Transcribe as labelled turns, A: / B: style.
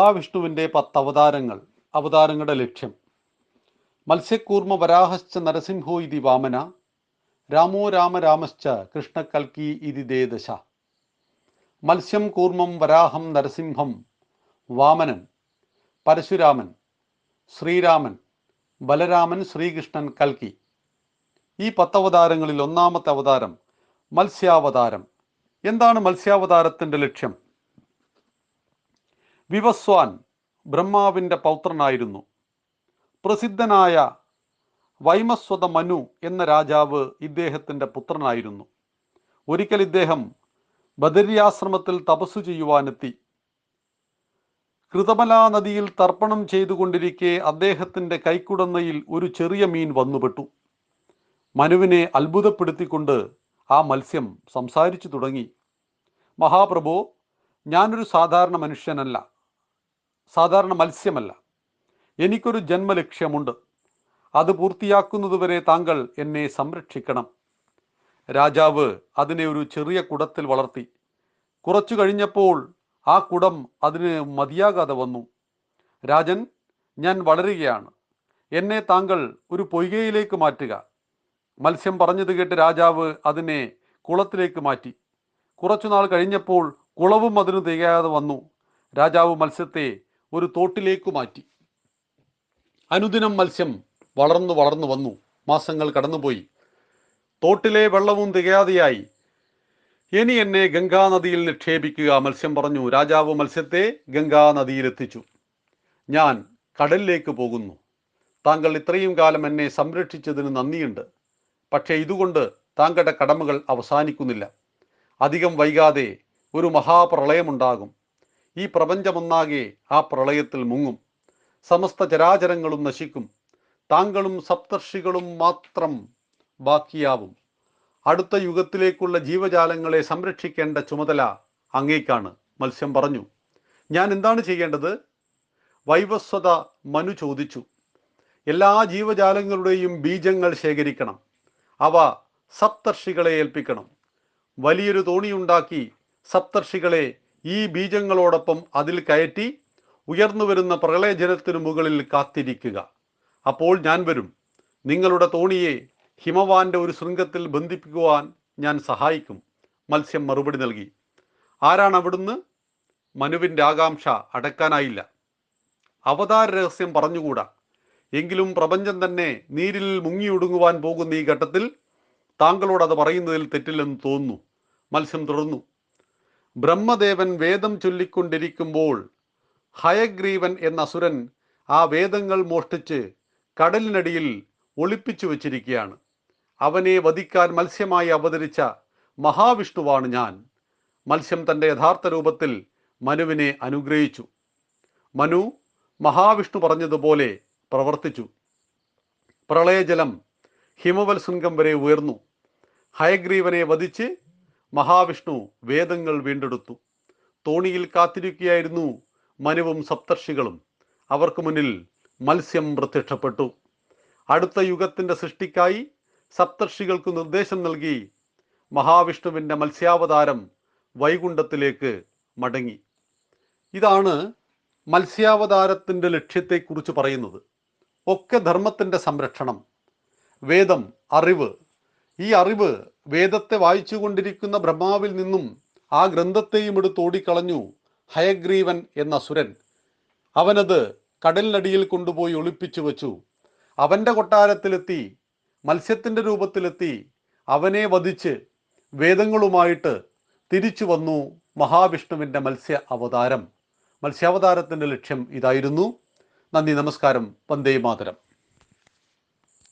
A: മഹാവിഷ്ണുവിന്റെ പത്ത് അവതാരങ്ങൾ അവതാരങ്ങളുടെ ലക്ഷ്യം. മത്സ്യക്കൂർമ്മ വരാഹശ്ച നരസിംഹോ ഇതി വാമന. രാമോ രാമ രാമശ്ച കൃഷ്ണ കൽക്കി ഇതി ദേദശ. മത്സ്യം കൂർമ്മം വരാഹം നരസിംഹം വാമനൻ. പരശുരാമൻ. ശ്രീരാമൻ. ബലരാമൻ ശ്രീകൃഷ്ണൻ കൽക്കി. ഈ പത്തവതാരങ്ങളിൽ ഒന്നാമത്തെ അവതാരം മത്സ്യാവതാരം. എന്താണ് മത്സ്യാവതാരത്തിന്റെ ലക്ഷ്യം? വിവസ്വാൻ ബ്രഹ്മാവിന്റെ പൗത്രനായിരുന്നു. പ്രസിദ്ധനായ വൈമസ്വത മനു എന്ന രാജാവ് ഇദ്ദേഹത്തിന്റെ പുത്രനായിരുന്നു. ഒരിക്കൽ ഇദ്ദേഹം ബദരിയാശ്രമത്തിൽ തപസ്സു ചെയ്യുവാനെത്തി. കൃതമലാ നദിയിൽ തർപ്പണം ചെയ്തുകൊണ്ടിരിക്കെ അദ്ദേഹത്തിന്റെ കൈക്കുടന്നയിൽ ഒരു ചെറിയ മീൻ വന്നുപെട്ടു. മനുവിനെ അത്ഭുതപ്പെടുത്തിക്കൊണ്ട് ആ മത്സ്യം സംസാരിച്ചു തുടങ്ങി. മഹാപ്രഭു ഞാനൊരു സാധാരണ മനുഷ്യനല്ല. സാധാരണ മത്സ്യമല്ല. എനിക്കൊരു ജന്മലക്ഷ്യമുണ്ട്. അത് പൂർത്തിയാക്കുന്നതുവരെ താങ്കൾ എന്നെ സംരക്ഷിക്കണം. രാജാവ് അതിനെ ഒരു ചെറിയ കുടത്തിൽ വളർത്തി. കുറച്ചു കഴിഞ്ഞപ്പോൾ ആ കുടം അതിന് മതിയാകാതെ വന്നു. രാജൻ ഞാൻ വളരുകയാണ്. എന്നെ താങ്കൾ ഒരു പൊയ്കയിലേക്ക് മാറ്റുക. മത്സ്യം പറഞ്ഞത് കേട്ട് രാജാവ് അതിനെ കുളത്തിലേക്ക് മാറ്റി. കുറച്ചുനാൾ കഴിഞ്ഞപ്പോൾ കുളവും അതിന് തികയാതെ വന്നു. രാജാവ് മത്സ്യത്തെ ഒരു തോട്ടിലേക്ക് മാറ്റി. അനുദിനം മത്സ്യം വളർന്നു വളർന്നു വന്നു. മാസങ്ങൾ കടന്നുപോയി. തോട്ടിലെ വെള്ളവും തികയാതെയായി. ഇനി എന്നെ ഗംഗാനദിയിൽ നിക്ഷേപിക്കുക മത്സ്യം പറഞ്ഞു. രാജാവ് മത്സ്യത്തെ ഗംഗാനദിയിൽ എത്തിച്ചു ഞാൻ കടലിലേക്ക് പോകുന്നു. താങ്കൾ ഇത്രയും കാലം എന്നെ സംരക്ഷിച്ചതിന് നന്ദിയുണ്ട്. പക്ഷേ ഇതുകൊണ്ട് താങ്കളുടെ കടമകൾ അവസാനിക്കുന്നില്ല. അധികം വൈകാതെ ഒരു മഹാപ്രളയമുണ്ടാകും. ഈ പ്രപഞ്ചമൊന്നാകെ ആ പ്രളയത്തിൽ മുങ്ങും. സമസ്ത ചരാചരങ്ങളും നശിക്കും. താങ്കളും സപ്തർഷികളും മാത്രം ബാക്കിയാവും. അടുത്ത യുഗത്തിലേക്കുള്ള ജീവജാലങ്ങളെ സംരക്ഷിക്കേണ്ട ചുമതല അങ്ങേക്കാണ് മത്സ്യം പറഞ്ഞു. ഞാൻ എന്താണ് ചെയ്യേണ്ടത്? വൈവസ്വത മനു ചോദിച്ചു. എല്ലാ ജീവജാലങ്ങളുടെയും ബീജങ്ങൾ ശേഖരിക്കണം. അവ സപ്തർഷികളെ ഏൽപ്പിക്കണം. വലിയൊരു തോണിയുണ്ടാക്കി സപ്തർഷികളെ ഈ ബീജങ്ങളോടൊപ്പം അതിൽ കയറ്റി ഉയർന്നു വരുന്ന പ്രളയജനത്തിനു മുകളിൽ കാത്തിരിക്കുക. അപ്പോൾ ഞാൻ വരും. നിങ്ങളുടെ തോണിയെ ഹിമവാന്റെ ഒരു ശൃംഗത്തിൽ ബന്ധിപ്പിക്കുവാൻ ഞാൻ സഹായിക്കും. മത്സ്യം മറുപടി നൽകി. ആരാണ് അവിടുന്ന്? മനുവിന്റെ ആകാംക്ഷ അടക്കാനായില്ല. അവതാര രഹസ്യം പറഞ്ഞുകൂടാ. എങ്കിലും പ്രപഞ്ചം തന്നെ നീരിൽ മുങ്ങിയൊടുങ്ങുവാൻ പോകുന്ന ഈ ഘട്ടത്തിൽ താങ്കളോട് അത് പറയുന്നതിൽ തെറ്റില്ലെന്ന് തോന്നുന്നു. മത്സ്യം തുടർന്നു. ബ്രഹ്മദേവൻ വേദം ചൊല്ലിക്കൊണ്ടിരിക്കുമ്പോൾ ഹയഗ്രീവൻ എന്ന അസുരൻ ആ വേദങ്ങൾ മോഷ്ടിച്ച് കടലിനടിയിൽ ഒളിപ്പിച്ചു വച്ചിരിക്കുകയാണ്. അവനെ വധിക്കാൻ മത്സ്യമായി അവതരിച്ച മഹാവിഷ്ണുവാണ് ഞാൻ. മത്സ്യം തന്റെ യഥാർത്ഥ രൂപത്തിൽ മനുവിനെ അനുഗ്രഹിച്ചു. മനു മഹാവിഷ്ണു പറഞ്ഞതുപോലെ പ്രവർത്തിച്ചു. പ്രളയജലം ഹിമവൽ ശൃംഗം വരെ ഉയർന്നു. ഹയഗ്രീവനെ വധിച്ച് മഹാവിഷ്ണു വേദങ്ങൾ വീണ്ടെടുത്തു. തോണിയിൽ കാത്തിരിക്കുകയായിരുന്നു മനുവും സപ്തർഷികളും. അവർക്ക് മുന്നിൽ മത്സ്യം പ്രത്യക്ഷപ്പെട്ടു. അടുത്ത യുഗത്തിന്റെ സൃഷ്ടിക്കായി സപ്തർഷികൾക്ക് നിർദ്ദേശം നൽകി മഹാവിഷ്ണുവിന്റെ മത്സ്യാവതാരം വൈകുണ്ഠത്തിലേക്ക് മടങ്ങി. ഇതാണ് മത്സ്യാവതാരത്തിന്റെ ലക്ഷ്യത്തെക്കുറിച്ച് പറയുന്നത്. ഒക്കെ ധർമ്മത്തിന്റെ സംരക്ഷണം. വേദം അറിവ് ഈ അറിവ് വേദത്തെ വായിച്ചുകൊണ്ടിരിക്കുന്ന ബ്രഹ്മാവിൽ നിന്നും ആ ഗ്രന്ഥത്തെയും എടുത്ത് ഓടിക്കളഞ്ഞു ഹയഗ്രീവൻ എന്ന സുരൻ അവനത് കടലിനടിയിൽ കൊണ്ടുപോയി ഒളിപ്പിച്ചു വച്ചു. അവന്റെ കൊട്ടാരത്തിലെത്തി മത്സ്യത്തിന്റെ രൂപത്തിലെത്തി അവനെ വധിച്ച് വേദങ്ങളുമായിട്ട് തിരിച്ചു വന്നു മഹാവിഷ്ണുവിന്റെ മത്സ്യ അവതാരം. മത്സ്യാവതാരത്തിന്റെ ലക്ഷ്യം ഇതായിരുന്നു. നന്ദി നമസ്കാരം. വന്ദേ മാതരം.